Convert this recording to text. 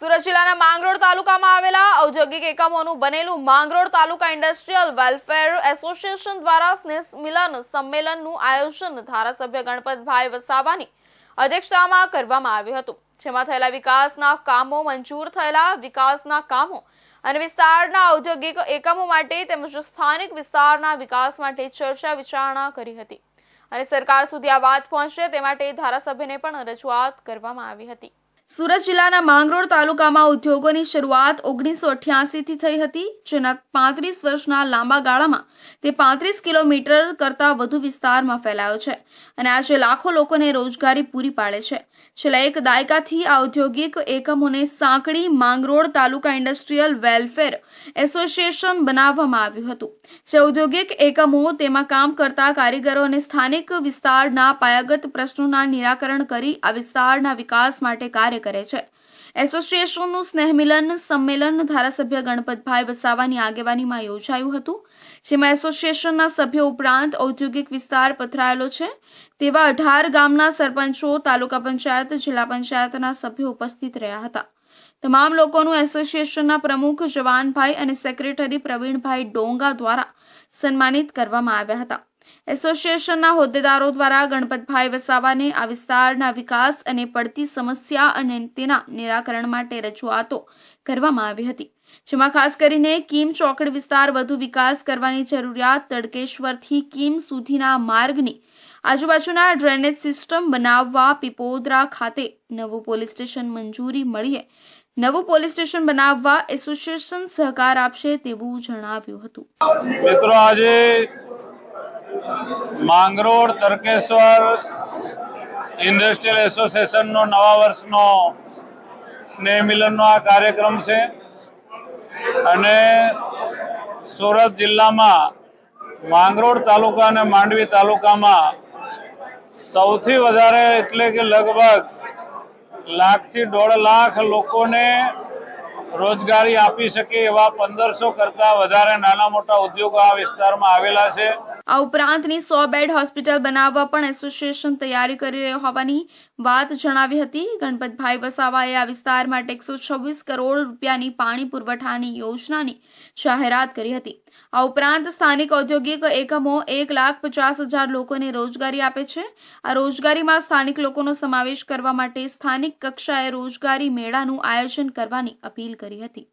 સુરત જિલ્લાના માંગરોળ તાલુકામાં આવેલા ઔદ્યોગિક એકમોનું બનેલું Mangrol taluka industrial welfare association દ્વારા સ્નેહ મિલન સંમેલનનું આયોજન ધારાસભ્ય ગણપતભાઈ વસાવાની અધ્યક્ષતામાં કરવામાં આવ્યું હતું. જેમાં થયેલા વિકાસના કામો મંજૂર થયેલા, વિકાસના કામો અને વિસ્તારના ઔદ્યોગિક એકમો માટે તેમજ સ્થાનિક વિસ્તારના વિકાસ માટે ચર્ચા વિચારણા કરી હતી. અને સરકાર સુધી આ વાત પહોંચે તે માટે ધારાસભ્યને પણ રજૂઆત કરવામાં આવી હતી. સુરત જિલ્લાના માંગરોળ તાલુકામાં ઉદ્યોગોની શરૂઆત ઓગણીસો અઠ્યાસીથી થઈ હતી, જેના પાંત્રીસ વર્ષના લાંબા ગાળામાં તે પાંત્રીસ કિલોમીટર કરતાં વધુ વિસ્તારમાં ફેલાયો છે અને આજે લાખો લોકોને રોજગારી પૂરી પાડે છે. છેલ્લા એક દાયકાથી આ ઔદ્યોગિક એકમોને સાંકડી Mangrol taluka industrial welfare association બનાવવામાં આવ્યું હતું, જે ઔદ્યોગિક એકમો તેમાં કામ કરતા કારીગરો અને સ્થાનિક વિસ્તારના પાયાગત પ્રશ્નોના નિરાકરણ કરી આ વિસ્તારના વિકાસ માટે કાર્ય કરે છે. એસોસિએશનનું સ્નેહમિલન, સંમેલન, ધારાસભ્ય ગણપતભાઈ વસાવાની આગેવાનીમાં યોજાયું હતું, જેમાં એસોસિએશનના સભ્યો ઉપરાંત ઔદ્યોગિક વિસ્તાર પથરાયેલો છે, તેવા અઢાર ગામના સરપંચો, તાલુકા પંચાયત, જિલ્લા પંચાયતના સભ્યો ઉપસ્થિત રહ્યા હતા. તમામ લોકોનું એસોસિએશનના પ્રમુખ જવાનભાઈ અને સેક્રેટરી પ્રવીણભાઈ ડોંગા દ્વારા સન્માનિત કરવામાં આવ્યા હતા. એસોસિએશનના હોદ્દેદારો દ્વારા ગણપતભાઈ વસાવાને આ વિસ્તારના વિકાસ અને પડતી સમસ્યા અને તેના નિરાકરણ માટે રજૂઆતો કરવામાં આવી હતી. જેમાં ખાસ કરીને કીમ ચોકડી વિસ્તાર વધુ વિકાસ કરવાની જરૂરિયાત તડકેશ્વરથી કીમ સુધીના માર્ગની આજુબાજુના ડ્રેનેજ સિસ્ટમ બનાવવા પીપોદરા ખાતે નવું પોલીસ સ્ટેશન મંજૂરી મળીએ. નવું પોલીસ સ્ટેશન બનાવવા એસોસિએશન સહકાર આપશે તેવું જણાવ્યું હતું. મિત્રો, આજે માંગરોળ તરકેશ્વર ઇન્ડસ્ટ્રીયલ એસોસિએશનનો નવા વર્ષનો સ્નેહ મિલનનો આ કાર્યક્રમ છે. અને સુરત જિલ્લામાં માંગરોળ તાલુકા અને માંડવી તાલુકામાં સૌથી વધારે એટલે કે લગભગ લાખથી દોઢ લાખ લોકોને રોજગારી આપી શકે એવા પંદરસો કરતાં વધારે નાના મોટા ઉદ્યોગો આ વિસ્તારમાં આવેલા છે. આ ઉપરાંતની સો બેડ હોસ્પિટલ બનાવવા પણ એસોસિએશન તૈયારી કરી રહ્યો હોવાની વાત જણાવી હતી. ગણપતભાઈ વસાવાએ આ વિસ્તાર માટે એકસો છવ્વીસ કરોડ રૂપિયાની પાણી પુરવઠાની યોજનાની જાહેરાત કરી હતી. આ ઉપરાંત સ્થાનિક ઔદ્યોગિક એકમો એક લાખ પચાસ હજાર લોકોને રોજગારી આપે છે. આ રોજગારીમાં સ્થાનિક લોકોનો સમાવેશ કરવા માટે સ્થાનિક કક્ષાએ રોજગારી મેળાનું આયોજન કરવાની અપીલ કરી હતી.